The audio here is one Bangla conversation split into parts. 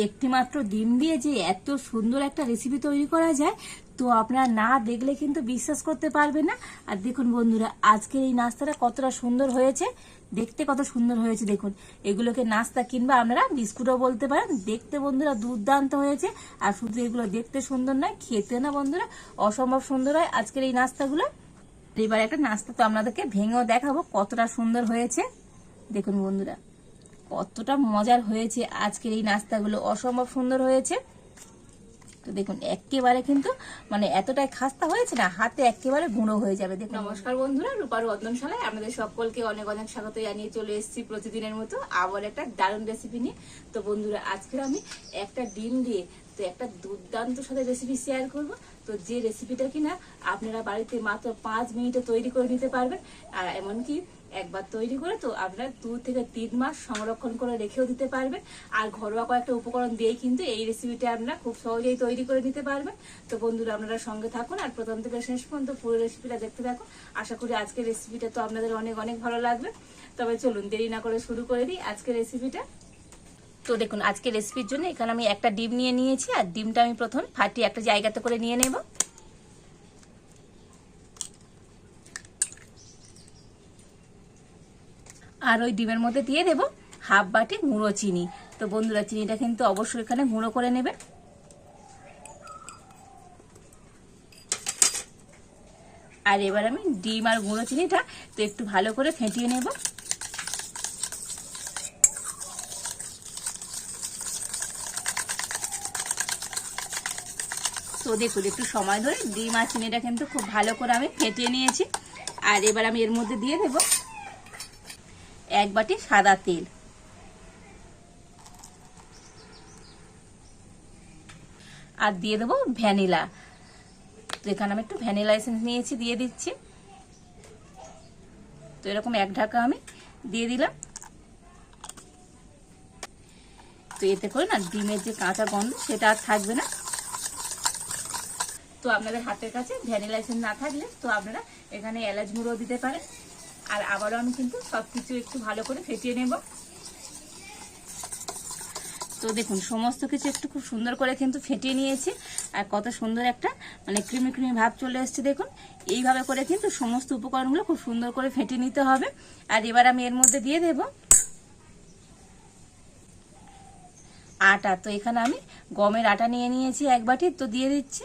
একটি মাত্র ডিম দিয়ে যে এত সুন্দর একটা রেসিপি তৈরি করা যায়, তো আপনারা না দেখলে কিন্তু বিশ্বাস করতে পারবেন না। আর দেখুন বন্ধুরা, আজকের এই নাস্তাটা কতটা সুন্দর হয়েছে। দেখতে কত সুন্দর হয়েছে, দেখুন। এগুলোকে নাস্তা কিংবা আপনারা বিস্কুটও বলতে পারেন। দেখতে বন্ধুরা দুর্দান্ত হয়েছে। আর শুধু এগুলো দেখতে সুন্দর নয়, খেতে না বন্ধুরা, অসম্ভব সুন্দর হয় আজকের এই নাস্তাগুলো। এবার একটা নাস্তা তো আপনাদেরকে ভেঙেও দেখাবো কতটা সুন্দর হয়েছে। দেখুন বন্ধুরা। কতটা মজার হয়েছে আজকের এই নাস্তাগুলো। অসম্ভব সুন্দর হয়েছে। তো দেখুন, একেবারে কিন্তু মানে এতটাই খাস্তা হয়েছে না, হাতে একেবারে গুঁড়ো হয়ে যাবে। দেখুন। নমস্কার বন্ধুরা রূপার রত্নশালায় আপনাদের সকলকে অনেক অনেক স্বাগত জানিয়ে চলে এসেছি প্রতিদিনের মতো আবার একটা দারুণ রেসিপি নিয়ে। তো বন্ধুরা আজকে আমি একটা ডিম দিয়ে, তো একটা দুর্দান্ত সাথে রেসিপি শেয়ার করব। তো যে রেসিপিটা কিনা আপনারা বাড়িতে মাত্র পাঁচ মিনিটে তৈরি করে নিতে পারবেন। আর এমনকি একবার তৈরি করে তো আপনারা দু থেকে তিন মাস সংরক্ষণ করে রেখেও দিতে পারবেন। আর ঘরোয়া কয়েকটা উপকরণ দিয়ে কিন্তু এই রেসিপিটা আপনারা খুব সহজেই তৈরি করে নিতে পারবেন। তো বন্ধুরা, আপনারা সঙ্গে থাকুন আর প্রথম থেকে শেষ পর্যন্ত পুরো রেসিপিটা দেখতে থাকুন। আশা করি আজকের রেসিপিটা তো আপনাদের অনেক অনেক ভালো লাগবে। তবে চলুন, দেরি না করে শুরু করে দিই আজকের রেসিপিটা তো দেখুন আজকে রেসিপির জন্য এখানে আমি একটা ডিম নিয়ে নিয়েছি। আর ডিমটা আমি প্রথম ফাটিয়ে একটা জায়গাতে করে নিয়ে নেব। আর ওই ডিমের মধ্যে দিয়ে দেব হাফ বাটি গুঁড়ো চিনি। তো বন্ধুরা, চিনিটা কিন্তু অবশ্যই এখানে গুঁড়ো করে নেবে। আর এবার আমি ডিম আর গুঁড়ো চিনিটা তো একটু ভালো করে ফেটিয়ে নেব। তো দেখুন, একটু সময় ধরে ডিম আর চিনিটা কিন্তু খুব ভালো করে আমি ফেটিয়ে নিয়েছি। আর এবার আমি এর মধ্যে দিয়ে দেব এক বাটি সাদা তেল। আর দিয়ে দেবো ভ্যানিলা। তো এখানে আমি একটু ভ্যানিলা এসেন্স নিয়েছি, দিয়ে দিচ্ছি। তো এরকম এক ঢাকা আমি দিয়ে দিলাম। তো এতে করে না ডিমের যে কাঁচা গন্ধ সেটা আর থাকবে না। তো আপনাদের হাতের কাছে ভ্যানিলা এসেন্স না থাকলে তো আপনারা এখানে এলাচ গুঁড়ো দিতে পারেন। আর আবারও আমি কিন্তু সব কিছু একটু ভালো করে ফেটিয়ে নেব। তো দেখুন, সমস্ত কিছু একটু খুব সুন্দর করে কিন্তু ফেটিয়ে নিয়েছি। আর কত সুন্দর একটা মানে ক্রিমি ক্রিমি ভাব চলে এসছে দেখুন। এইভাবে করে কিন্তু সমস্ত উপকরণগুলো খুব সুন্দর করে ফেটিয়ে নিতে হবে। আর এবার আমি এর মধ্যে দিয়ে দেব আটা। তো এখানে আমি গমের আটা নিয়ে নিয়েছি এক বাটি, তো দিয়ে দিচ্ছি।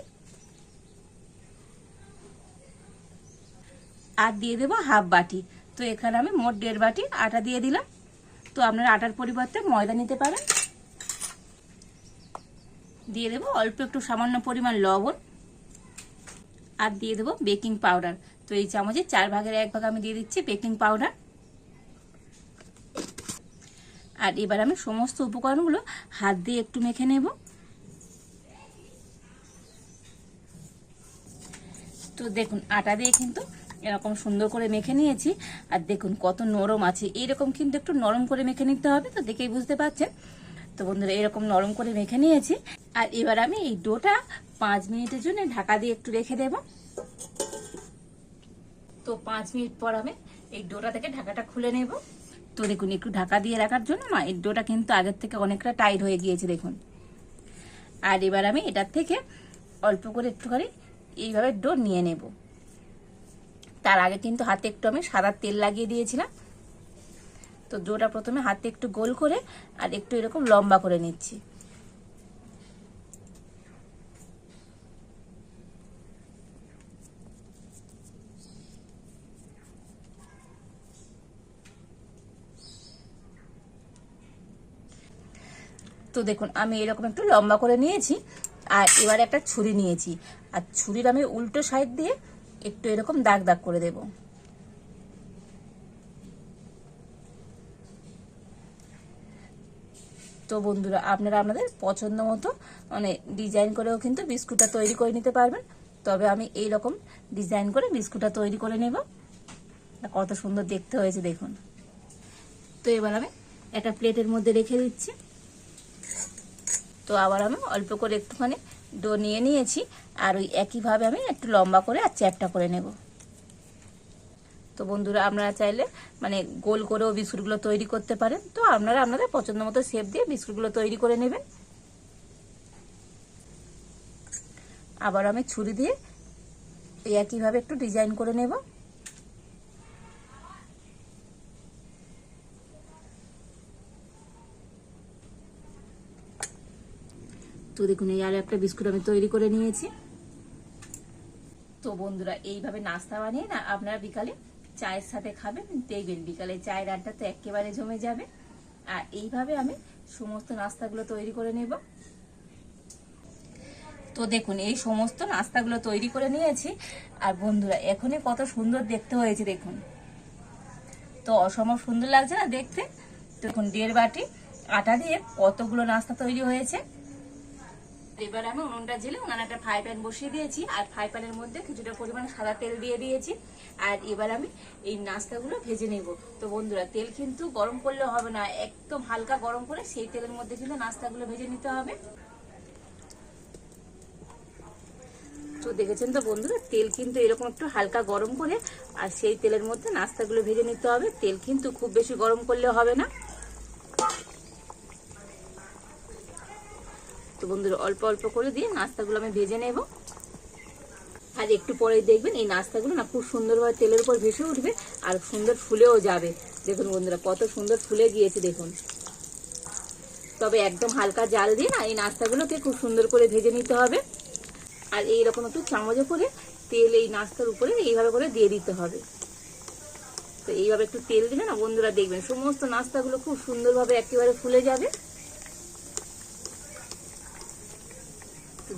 আর দিয়ে দেবো হাফ বাটি। তো এখানে আমি মোট দেড় বাটি আটা দিয়ে দিলাম। তো আপনারা আটার পরিবর্তে ময়দা নিতে পারেন। দিয়ে দেবো অল্প একটু সামান্য পরিমাণ লবণ। আর দিয়ে দেবো বেকিং পাউডার। তো এই চামচে চার ভাগের এক ভাগ আমি দিয়ে দিচ্ছি বেকিং পাউডার। আর এবার আমি সমস্ত উপকরণগুলো হাত দিয়ে একটু মেখে নেব। তো দেখুন, আটা দিয়ে কিন্তু এরকম সুন্দর করে মেখে নিয়েছি। আর দেখুন কত নরম আছে। এইরকম কিন্তু একটু নরম করে মেখে নিতে হবে, তো দেখেই বুঝতে পারছেন। তো বন্ধুরা, এরকম নরম করে মেখে নিয়েছি। আর এবার আমি এই ডোটা পাঁচ মিনিটের জন্য ঢাকা দিয়ে একটু রেখে দেব। তো পাঁচ মিনিট পর আমি এই ডোটা থেকে ঢাকাটা খুলে নেব। তো দেখুন, একটু ঢাকা দিয়ে রাখার জন্য না, এই ডোটা কিন্তু আগের থেকে অনেকটা টাইট হয়ে গিয়েছে, দেখুন। আর এবার আমি এটার থেকে অল্প করে একটুখানি এইভাবে ডো নিয়ে নেব। তার আগে কিন্তু হাতে একটু আমি সাদা তেল লাগিয়ে দিয়েছিলাম। তো ডোটা প্রথমে হাতে একটু গোল করে আর একটু এরকম লম্বা করে নিচ্ছি। তো দেখুন, আমি এরকম একটু লম্বা করে নিয়েছি আর এবার একটা ছুরি নিয়েছি। আর ছুরির আমি উল্টো সাইড দিয়ে একটু এরকম দাগ দাগ করে দেব। তো বন্ধুরা, আপনারা আপনাদের পছন্দ মতো মানে ডিজাইন করেও কিন্তু বিস্কুটটা তৈরি করে নিতে পারবেন। তবে আমি এই রকম ডিজাইন করে বিস্কুটটা তৈরি করে নেব। কত সুন্দর দেখতে হয়েছে, দেখুন। তো এবার আমি একটা প্লেটের মধ্যে রেখে দিচ্ছি। তো আবার আমি অল্প করে একটুখানি ডো নিয়ে নিয়েছি। আর ওই একইভাবে আমি একটু লম্বা করে আর চ্যাপটা করে নেব। তো বন্ধুরা, আপনারা চাইলে মানে গোল করেও বিস্কুটগুলো তৈরি করতে পারেন। তো আপনারা আপনাদের পছন্দ মতো শেপ দিয়ে বিস্কুটগুলো তৈরি করে নেবেন। আবার আমি ছুরি দিয়ে একইভাবে একটু ডিজাইন করে নেব। তো দেখুন, এই আর একটা বিস্কুট আমি তৈরি করে নিয়েছি। তো বন্ধুরা, এইভাবে নাস্তা বানিয়ে না আপনারা বিকালে চায়ের সাথে খাবেন, দেখবেন বিকালে চায়ের আড্ডা তো একেবারে জমে যাবে। আর এইভাবে আমি সমস্ত নাস্তাগুলো তৈরি করে নেব। তো দেখুন, এই সমস্ত নাস্তাগুলো তৈরি করে নিয়েছি। আর বন্ধুরা, এখনই কত সুন্দর দেখতে হয়েছে, দেখুন। তো অসম্ভব সুন্দর লাগছে না দেখতে? দেখুন, দেড় বাটি আটা দিয়ে কতগুলো নাস্তা তৈরি হয়েছে। এবার আমি উনুনটা জেলে উনানে একটা ফ্রাই প্যান বসিয়ে দিয়েছি। আর ফ্রাই প্যানের মধ্যে কিছুটা পরিমাণে সাদা তেল দিয়ে দিয়েছি। আর এবার আমি এই নাস্তাগুলো ভেজে নেব। তো বন্ধুরা, তেল কিন্তু গরম করলে হবে না, একদম হালকা গরম করে সেই তেলের মধ্যে কিন্তু নাস্তাগুলো ভেজে নিতে হবে। তো দেখেছেন তো বন্ধুরা, তেল কিন্তু এরকম একটু হালকা গরম করে আর সেই তেলের মধ্যে নাস্তাগুলো ভেজে নিতে হবে। তেল কিন্তু খুব বেশি গরম করলে হবে না। বন্ধুরা অল্প অল্প করে দিয়ে নাস্তাগুলো আমি ভেজে নেব। আর একটু পরে দেখবেন এই নাস্তাগুলো না খুব সুন্দরভাবে তেলের উপর ভেসে উঠবে আর সুন্দর ফুলেও যাবে। দেখুন বন্ধুরা, কত সুন্দর ফুলে গিয়েছে দেখুন। তবে একদম হালকা জাল দিয়ে না এই নাস্তাগুলোকে খুব সুন্দর করে ভেজে নিতে হবে। আর এইরকম একটু চামচে করে তেল এই নাস্তার উপরে এইভাবে করে দিয়ে দিতে হবে। তো এইভাবে একটু তেল দিলে না বন্ধুরা দেখবেন সমস্ত নাস্তাগুলো খুব সুন্দরভাবে একেবারে ফুলে যাবে।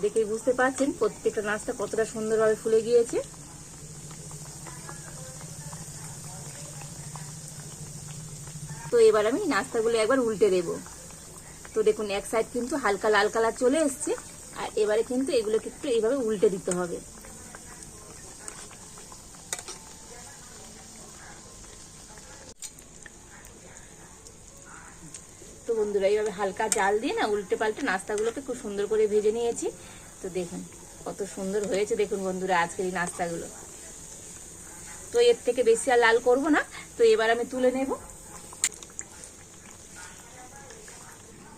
দেখেই বুঝতে পারছেন প্রত্যেকটা নাচটা কতটা সুন্দরভাবে ফুলে গিয়েছে। তো এবার আমি নাস্তাগুলো একবার উল্টে দেব। তো দেখুন, এক সাইড কিন্তু হালকা লাল কালার চলে এসছে, আর এবারে কিন্তু এগুলোকে একটু এইভাবে উল্টে দিতে হবে তো বন্ধুরা এইভাবে হালকা জাল দিয়ে না উল্টে পাল্টে নাস্তাগুলোকে খুব সুন্দর করে ভেজে নিয়েছি। তো দেখুন, কত সুন্দর হয়েছে দেখুন বন্ধুরা আজকের এই নাস্তাগুলো। তো এর থেকে বেশি আর লাল করব না, তো এবার আমি তুলে নেব।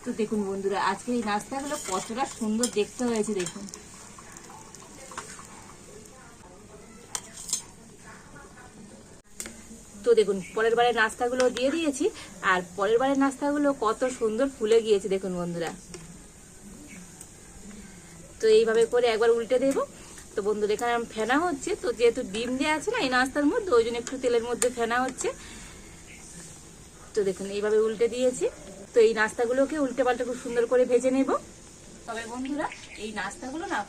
তো দেখুন বন্ধুরা, আজকের এই নাস্তাগুলো কতটা সুন্দর দেখতে হয়েছে দেখুন। তো দেখুন, পরের বারের নাস্তাগুলো দিয়ে দিয়েছি, আর পরের বারের নাস্তাগুলো কত সুন্দর ফুলে গিয়েছে, দেখুন বন্ধুরা। তো এইভাবে করে একবার উল্টে দেব। তো বন্ধুরা এখানে ফেনা হচ্ছে, তো যেহেতু ডিম দেওয়া আছে না এই নাস্তার মধ্যে, ওই জন্য একটু তেলের মধ্যে ফেনা হচ্ছে। তো দেখুন, এইভাবে উল্টে দিয়েছি। তো এই নাস্তাগুলোকে উল্টে পাল্টে খুব সুন্দর করে ভেজে নেব। তবে বন্ধুরা, এই নাস্তাগুলো না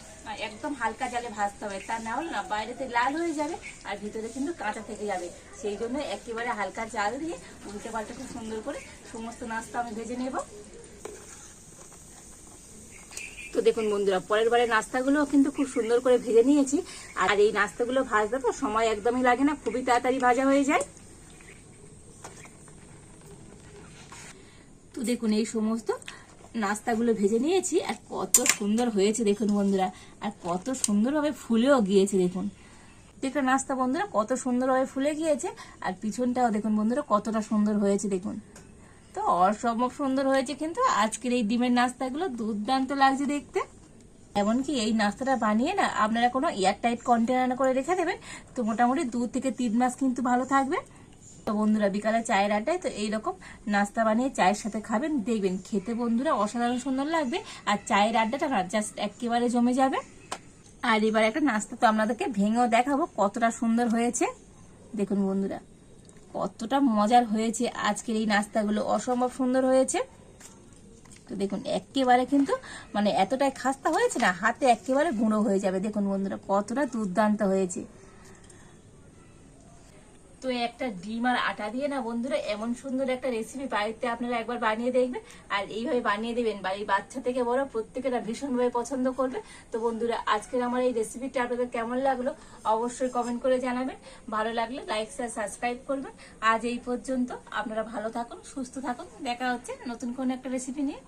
একদম হালকা জালে ভাজতে হবে। তা না হলে না, বাইরেতে লাল হয়ে যাবে আর ভিতরে কিন্তু কাঁচা থেকে যাবে। সেই জন্য একেবারে হালকা জাল দিয়ে উল্টে পাল্টে খুব সুন্দর করে সমস্ত নাস্তা আমি ভেজে নেব। তো দেখুন বন্ধুরা, পরের বারে নাস্তাগুলো কিন্তু খুব সুন্দর করে ভেজে নিয়েছি। আর এই নাস্তাগুলো ভাজতে তো সময় একদমই লাগে না, খুবই তাড়াতাড়ি ভাজা হয়ে যায়। তো দেখুন এই সমস্ত নাস্তাগুলো ভেজে নিয়েছি আর কত সুন্দর হয়েছে দেখুন বন্ধুরা। আর কত সুন্দরভাবে ফুলেও গিয়েছে দেখুন। দেখুন নাস্তা বন্ধুরা, কত সুন্দরভাবে ফুলে গিয়েছে। আর পিছনটাও দেখুন বন্ধুরা, কতটা সুন্দর হয়েছে দেখুন। তো অসম্ভব সুন্দর হয়েছে কিন্তু আজকের এই ডিমের নাস্তাগুলো দুর্দান্ত লাগছে দেখতে। এমনকি এই নাস্তাটা বানিয়ে না আপনারা কোনো এয়ারটাইট কন্টেনার করে রেখে দেবেন। তো মোটামুটি দু থেকে তিন মাস কিন্তু ভালো থাকবে। তো বন্ধুরা বিকালে চায়ের আড্ডায় তো এইরকম নাস্তা বানিয়ে চায়ের সাথে খাবেন, দেখবেন খেতে বন্ধুরা অসাধারণ সুন্দর লাগবে। আর চায়ের আড্ডাটা না জাস্ট একেবারে জমে যাবে। আর এবার একটা নাস্তা তো আপনাদেরকে ভেঙেও দেখাবো, কতটা সুন্দর হয়েছে। দেখুন বন্ধুরা, কতটা মজার হয়েছে আজকের এই নাস্তাগুলো, অসম্ভব সুন্দর হয়েছে। তো দেখুন একেবারে কিন্তু মানে এতটাই খাস্তা হয়েছে না, হাতে একেবারে গুঁড়ো হয়ে যাবে। দেখুন বন্ধুরা, কতটা দুর্দান্ত হয়েছে। তো একটা ডিম আর আটা দিয়ে না বন্ধুরা, এমন সুন্দর একটা রেসিপি বাড়িতে আপনারা একবার বানিয়ে দেখবেন। আর এইভাবে বানিয়ে দেবেন। বাড়ির বাচ্চা থেকে বড় প্রত্যেকেরা ভীষণভাবে পছন্দ করবে। তো বন্ধুরা, আজকের আমার এই রেসিপিটা আপনাদের কেমন লাগল অবশ্যই কমেন্ট করে জানাবেন। ভালো লাগলে লাইক শেয়ার সাবস্ক্রাইব করবেন। আজ এই পর্যন্ত আপনারা ভালো থাকুন, সুস্থ থাকুন। দেখা হচ্ছে নতুন কোনো একটা রেসিপি নিয়ে।